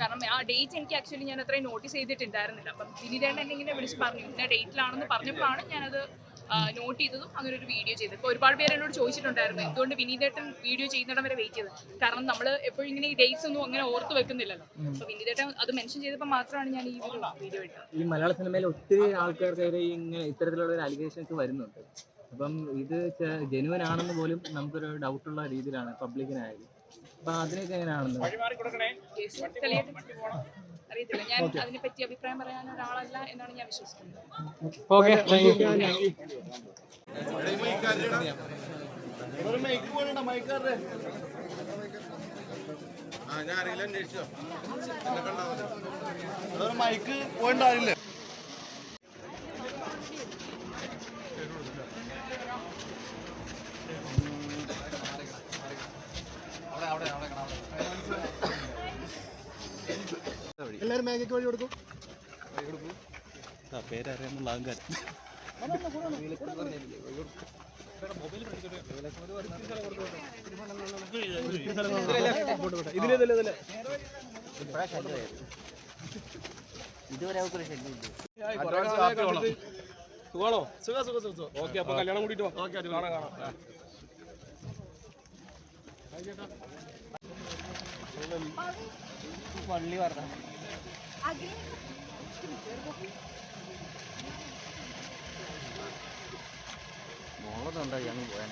കാരണം ആ ഡേറ്റ് എനിക്ക് ആക്ച്വലി ഞാൻ അത്രയും നോട്ടീസ് ചെയ്തിട്ടുണ്ടായിരുന്നില്ല. അപ്പം വിനീതേട്ടൻ എന്നെ ഇങ്ങനെ വിളിച്ച് പറഞ്ഞു ഇന്ന ഡേറ്റിലാണെന്ന് പറഞ്ഞപ്പോഴാണ് ഞാനത് നോട്ട് ചെയ്തതും അങ്ങനെ ഒരു വീഡിയോ ചെയ്തത്. ഇപ്പോൾ ഒരുപാട് പേര് എന്നോട് ചോദിച്ചിട്ടുണ്ടായിരുന്നു എന്തുകൊണ്ട് വിനീതേട്ടൻ വീഡിയോ ചെയ്യുന്നിടം വരെ വെയിറ്റ് ചെയ്തത്? കാരണം നമ്മൾ എപ്പോഴും ഇങ്ങനെ ഈ ഡേറ്റ്സ് ഒന്നും അങ്ങനെ ഓർത്ത് വെക്കുന്നില്ലല്ലോ. അപ്പോൾ വിനീതേട്ടൻ അത് മെൻഷൻ ചെയ്തപ്പോൾ മാത്രമാണ് ഞാൻ ഈ ഒരു വീഡിയോ ഇട്ടത് ഈ മലയാള സിനിമയിൽ ഒത്തിരി ആൾക്കാർക്കെതിരെ ഇങ്ങനെ ഇത്തരത്തിലുള്ള ഒരു അലിഗേഷൻസ് വരുന്നുണ്ട്. അപ്പം ഇത് ജെനുവൻ ആണെന്ന് പോലും നമുക്കൊരു ഡൗട്ടുള്ള രീതിയിലാണ് പബ്ലിക്കിനായാലും അതിനൊക്കെ എങ്ങനെയാണെന്ന്? അറിയത്തില്ല. ഞാൻ അതിനെപ്പറ്റി അഭിപ്രായം പറയാൻ ഒരാളല്ല എന്നാണ് ഞാൻ വിശ്വസിക്കുന്നത്. ഓക്കെ മൈക്ക് പോയിണ്ടാവില്ലേ എല്ലാരും മേഘയ്ക്ക് വഴി കൊടുക്കും. പേരറിയാനുള്ള ആൾക്കാർ സുഖാണോ സുഖ സുഖ സുഖ ഓക്കെ അപ്പൊ കല്യാണം കൂടിട്ടോ ഓക്കെ കാണാം കാണാം പള്ളി പറഞ്ഞ മോളൊന്നുണ്ടായി അങ്ങ് പോയാൻ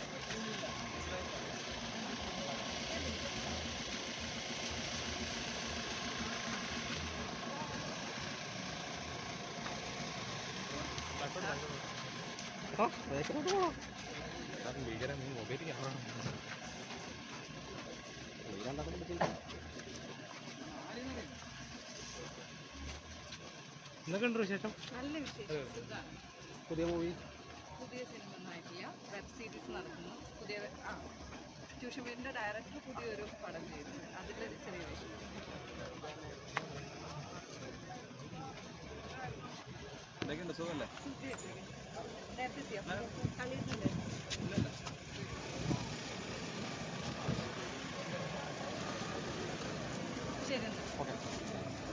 എന്തൊക്കെ ഉണ്ട് വിശേഷം? നല്ല വിശേഷം. പുതിയ മൂവി പുതിയ സിനിമ ഒന്നും ആയിട്ടില്ല വെബ് സീരീസ് നടക്കുന്നു. പുതിയ ആ ട്യൂഷൻ വീടിന്റെ ഡയറക്ടർ പുതിയൊരു പടം ചെയ്തിട്ടുണ്ട് അതിലൊരു ചെറിയ വിഷയം എന്തൊക്കെയുണ്ട്? സുഖല്ലേ നേരത്തെ എത്തിയോ? കളിയുന്നുണ്ട് ശരി എന്നാ.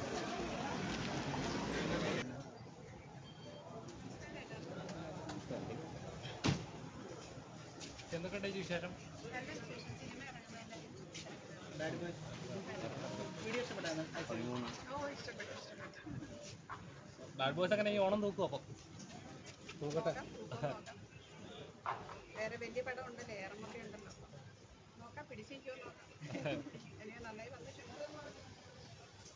എന്തൊക്കെ ഉണ്ട് വിശേഷം? ബാഡ് ബോയ്സ് അങ്ങനെ ഈ ഓണം തൂക്കും അപ്പൊ? തൂക്കട്ടെ. വേറെ വലിയ പടം ഉണ്ടല്ലോ ഏറമൊക്കെ ഉണ്ടല്ലോ. നോക്കാം പിടിച്ചിരിക്കുമോ നോക്കാം. നന്നായി വന്നിട്ടുണ്ട്.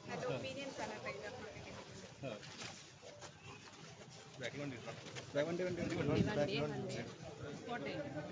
നല്ല ഒപ്പീനിയൻസ് ആണ് ട്രെയിലറിനൊക്കെ കിട്ടിയിട്ടുണ്ട് വണ്ടി വണ്ടി വണ്ടി. വണ്ടി കോട്ടയം